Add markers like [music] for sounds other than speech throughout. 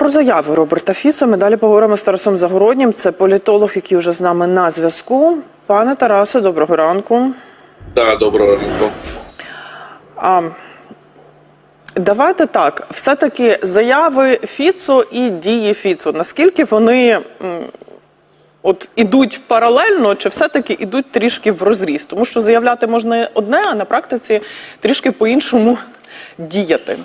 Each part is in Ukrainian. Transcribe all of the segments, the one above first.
Про заяви Роберта Фіцо ми далі поговоримо з Тарасом Загороднім. Це політолог, який вже з нами на зв'язку. Пане Тарасе, доброго ранку. Так, доброго ранку. А, давайте так. Все-таки заяви Фіцо і дії Фіцо. Наскільки вони м, от ідуть паралельно, чи все-таки ідуть трішки в розріз? Тому що заявляти можна одне, а на практиці трішки по-іншому діяти.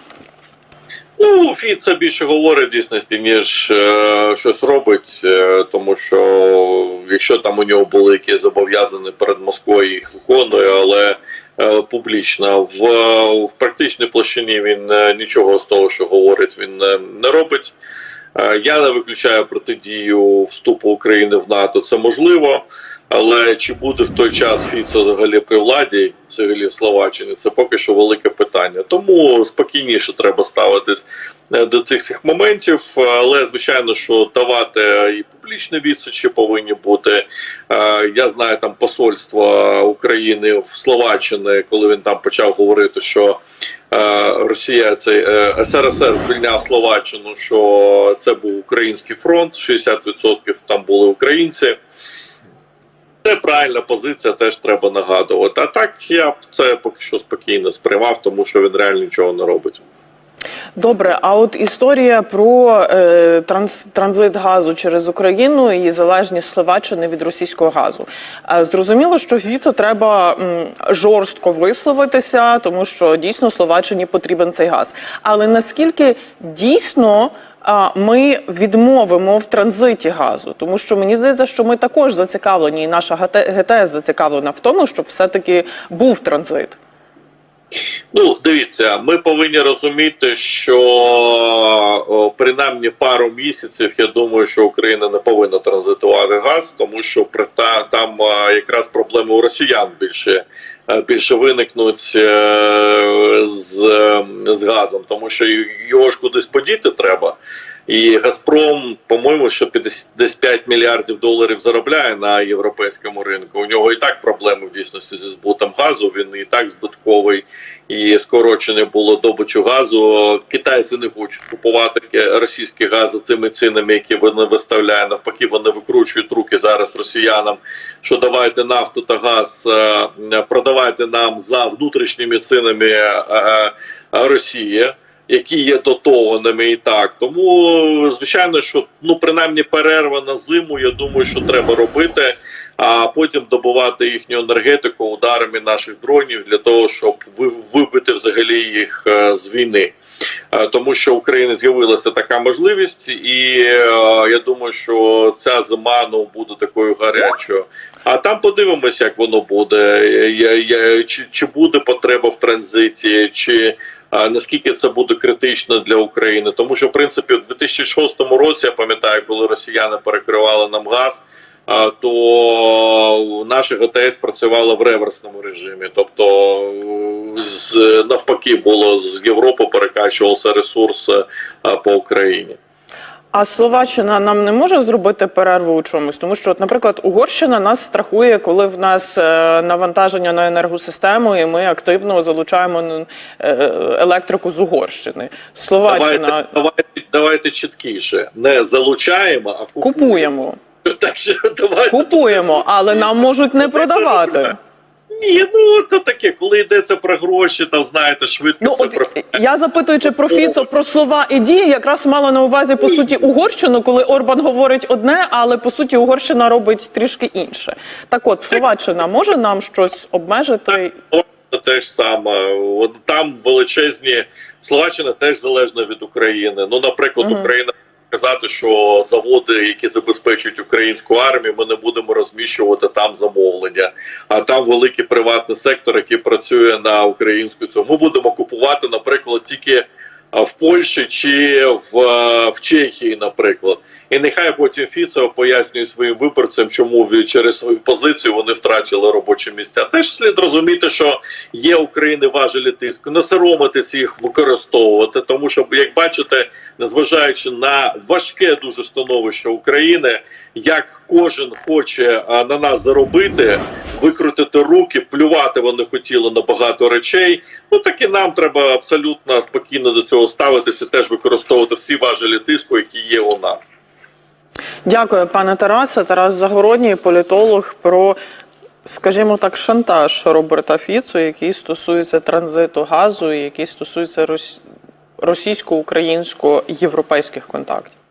Ну, Фіца більше говорить в дійсності, ніж е, щось робить, е, тому що якщо там у нього були якісь зобов'язані перед Москвою, їх виконує, але е, публічно в, в практичній площині він е, нічого з того, що говорить, він е, не робить. Е, Я не виключаю протидію вступу України в НАТО. Це можливо, але чи буде в той час Фіцо взагалі при владі, взагалі в Словаччині, це поки що велике питання. Тому спокійніше треба ставитись е, до цих всіх моментів. Але звичайно, що давати і публічні відсочі повинні бути. Е, Я знаю там посольство України в Словаччині, коли він там почав говорити, що е, Росія цей СРСР звільняв Словаччину, що це був український фронт, 60% там були українці. Правильна позиція, теж треба нагадувати. А так я це поки що спокійно сприймав, тому що він реально нічого не робить. Добре, а от історія про е, транс, транзит газу через Україну і залежність Словаччини від російського газу. Е, зрозуміло, що Фіцо треба м, жорстко висловитися, тому що дійсно Словаччині потрібен цей газ. Але наскільки дійсно а, ми відмовимо в транзиті газу, тому що мені здається, що ми також зацікавлені, і наша ГТ ГТС зацікавлена в тому, щоб все-таки був транзит. Ну, дивіться, ми повинні розуміти, що принаймні пару місяців я думаю, що Україна не повинна транзитувати газ, тому що там якраз проблеми у росіян більше. Е, Більше виникнуть е, з, з газом, тому що його ж кудись подіти треба. І Газпром, по-моєму, що 50, десь 5 мільярдів доларів заробляє на європейському ринку. У нього і так проблеми в дійсності зі збутом газу. Він і так збитковий, і скорочене було добичу газу. Китайці не хочуть купувати російський газ за тими цінами, які вони виставляють. Навпаки, вони викручують руки зараз росіянам. Що давайте нафту та газ е, продавайте нам за внутрішніми цінами е, е, Росії які є дотованими і так. Тому звичайно, що ну принаймні перерва на зиму, я думаю, що треба робити, а потім добувати їхню енергетику ударами наших дронів для того, щоб вибити взагалі їх е, з війни. Е, Тому що в Україні з'явилася така можливість, і е, я думаю, що ця зима ну буде такою гарячою. А там подивимося, як воно буде. Чи, буде потреба в транзиті, чи наскільки це буде критично для України, тому що в принципі у 2006 році я пам'ятаю, коли росіяни перекривали нам газ. То наші ГТС працювали в реверсному режимі, тобто з навпаки було з Європи перекачувався ресурс по Україні. А Словаччина нам не може зробити перерву у чомусь, тому що, от, наприклад, Угорщина нас страхує, коли в нас е, навантаження на енергосистему, і ми активно залучаємо е, електрику з Угорщини. Словаччина Давайте, давайте, давайте чіткіше. Не залучаємо, а купуємо. купуємо, Так що давайте купуємо, але нам можуть не [laughs] продавати. Ні, ну це таке, коли йдеться про гроші, там знаєте, швидко Ну все от про я запитуючи про Фіцо, про слова і дії, якраз мала на увазі по суті Угорщину, коли Орбан говорить одне, але по суті Угорщина робить трішки інше. Так от Словаччина може нам щось обмежити? те ж саме. От Там величезні Словаччина теж залежна від України. Ну, наприклад, Україна казати, що заводи, які забезпечують українську армію, ми не будемо розміщувати там замовлення. А там великий приватний сектор, який працює на українську цьому. Ми будемо купувати, наприклад, тільки в Польщі чи в, в Чехії, наприклад. І нехай потім Фіцо пояснює своїм виборцям, чому через свою позицію вони втратили робочі місця. Теж слід розуміти, що є України важелі тиску, не соромитись їх використовувати, тому що, як бачите, незважаючи на важке дуже становище України, як кожен хоче на нас заробити, викрутити руки, плювати вони хотіли на багато речей. Ну так і нам треба абсолютно спокійно до цього ставитися, теж використовувати всі важелі тиску, які є у нас. Дякую, пане Тарасе. Тарас Загородній, політолог, про, скажімо так, шантаж Роберта Фіцу, який стосується транзиту газу, який стосується російсько-українсько-європейських контактів.